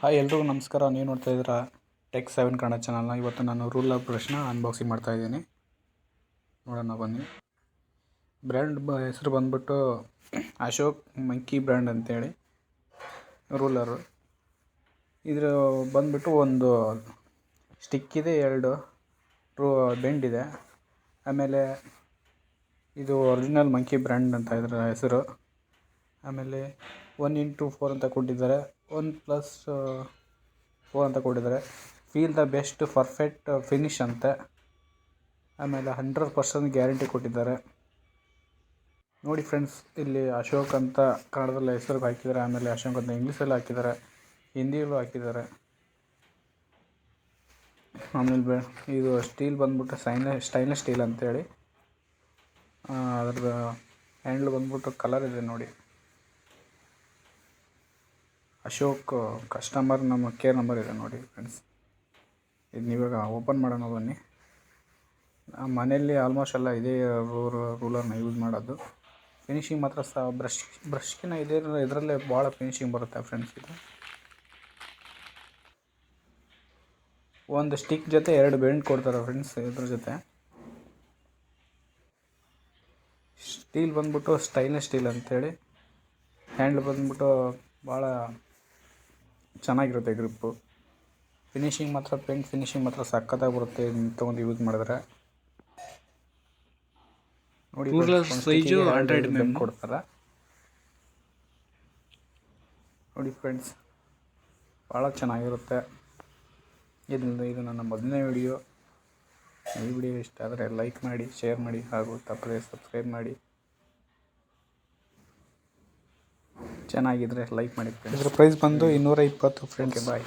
Hi, ಎಲ್ರಿಗೂ ನಮಸ್ಕಾರ. ನೀವು ನೋಡ್ತಾ ಇದ್ದೀರಾ ಟೆಕ್ ಸೆವೆನ್ ಕನ್ನಡ ಚಾನಲ್ನ ಇವತ್ತು ನಾನು ರೂಲ್ ಆಫ್ ಬ್ರಷ್ನ ಅನ್ಬಾಕ್ಸಿಂಗ್ ಮಾಡ್ತಾ ಇದ್ದೀನಿ. ನೋಡೋಣ, ಬನ್ನಿ. ಬ್ರ್ಯಾಂಡ್ ಬ ಹೆಸರು ಬಂದ್ಬಿಟ್ಟು ಅಶೋಕ್ ಮಂಕಿ ಬ್ರ್ಯಾಂಡ್ ಅಂತೇಳಿ. ರೂಲರು ಇದ್ರ ಬಂದ್ಬಿಟ್ಟು ಒಂದು ಸ್ಟಿಕ್ ಇದೆ, ಎರಡು. ರೂ ಇದೆ. ಆಮೇಲೆ ಇದು ಒರಿಜಿನಲ್ ಮಂಕಿ ಬ್ರ್ಯಾಂಡ್ ಅಂತ ಇದರ ಹೆಸರು. ಆಮೇಲೆ ಒನ್ ಇಂಟು ಫೋರ್ ಅಂತ ಕೊಟ್ಟಿದ್ದಾರೆ. ಒನ್ ಪ್ಲಸ್ ಫೋರ್ ಅಂತ ಕೊಟ್ಟಿದ್ದಾರೆ. Feel the best perfect finish ಅಂತೆ. ಆಮೇಲೆ ಹಂಡ್ರೆಡ್ ಪರ್ಸೆಂಟ್ ಗ್ಯಾರಂಟಿ ಕೊಟ್ಟಿದ್ದಾರೆ. ನೋಡಿ ಫ್ರೆಂಡ್ಸ್ ಇಲ್ಲಿ ಅಶೋಕ್ ಅಂತ ಕನ್ನಡದಲ್ಲಿ ಹೆಸರು ಹಾಕಿದ್ದಾರೆ. ಆಮೇಲೆ ಅಶೋಕ್ ಅಂತ ಇಂಗ್ಲೀಷಲ್ಲಿ ಹಾಕಿದ್ದಾರೆ. ಹಿಂದಿಯಲ್ಲೂ ಹಾಕಿದ್ದಾರೆ. ಆಮೇಲೆ ಬೆ, ಇದು ಸ್ಟೀಲ್ ಬಂದುಬಿಟ್ಟು ಸೈನ್ಲೆ ಸ್ಟೈನ್ಲೆಸ್ ಸ್ಟೀಲ್ ಅಂತೇಳಿ. ಅದ್ರದ್ದು ಹ್ಯಾಂಡ್ಲ್ ಬಂದ್ಬಿಟ್ಟು ಕಲರ್ ಇದೆ ನೋಡಿ. ಅಶೋಕ್ ಕಸ್ಟಮರ್ ನಮ್ಮ ಕೇರ್ ನಂಬರ್ ಇದೆ ನೋಡಿ ಫ್ರೆಂಡ್ಸ್ ಇದು ನೀವಾಗ ಓಪನ್ ಮಾಡೋಣ ಬನ್ನಿ. ನಮ್ಮ ಮನೆಯಲ್ಲಿ ಆಲ್ಮೋಸ್ಟ್ ಎಲ್ಲ ಇದೇ ರೂಲ್ ರೂಲರ್ನ ಯೂಸ್ ಮಾಡೋದು. ಫಿನಿಶಿಂಗ್ ಮಾತ್ರ ಸಹ ಬ್ರಷ್ ಬ್ರಷ್ಕಿನ ಇದೇ ಇದರಲ್ಲೇ ಭಾಳ ಫಿನಿಶಿಂಗ್ ಬರುತ್ತೆ ಫ್ರೆಂಡ್ಸ್ ಇದು. ಒಂದು ಸ್ಟಿಕ್ ಜೊತೆ ಎರಡು ಬೆಂಡ್ ಕೊಡ್ತಾರೆ ಫ್ರೆಂಡ್ಸ್ ಇದ್ರ ಜೊತೆ. ಸ್ಟೀಲ್ ಬಂದ್ಬಿಟ್ಟು ಸ್ಟೈನ್ಲೆಸ್ ಸ್ಟೀಲ್ ಅಂತೇಳಿ. ಹ್ಯಾಂಡ್ಲ್ ಬಂದ್ಬಿಟ್ಟು ಭಾಳ ಚೆನ್ನಾಗಿರುತ್ತೆ ಗ್ರಿಪ್ಪು ಫಿನಿಶಿಂಗ್ ಮಾತ್ರ ಪೇಂಟ್ ಫಿನಿಶಿಂಗ್ ಮಾತ್ರ ಸಖತ್ತಾಗಿ ಬರುತ್ತೆ ಇದನ್ನ ತೊಗೊಂಡು ಯೂಸ್ ಮಾಡಿದ್ರೆ. ನೋಡಿ ಸೈಜು friends, ಒಂದ್ size stick ಗೆ ಎರಡು 100 ಬೆಂಡ್ mm. ಕೊಡ್ತಾರೆ. ನೋಡಿ ಫ್ರೆಂಡ್ಸ್ ಭಾಳ ಚೆನ್ನಾಗಿರುತ್ತೆ. ಇದರಿಂದ ಇದು ನನ್ನ ಮೊದಲನೇ ವಿಡಿಯೋ ಈ ವಿಡಿಯೋ ಇಷ್ಟ ಆದರೆ ಲೈಕ್ ಮಾಡಿ ಶೇರ್ ಮಾಡಿ ಹಾಗೂ ತಪ್ಪದೆ ಸಬ್ಸ್ಕ್ರೈಬ್ ಮಾಡಿ. ಚೆನ್ನಾಗಿದ್ರೆ ಲೈಕ್ ಮಾಡಿ ಇದ್ರ ಪ್ರೈಸ್ ಬಂದು ಇನ್ನೂರ ಇಪ್ಪತ್ತು ಫ್ರೆಂಡ್ಸ್ ಬಾಯ್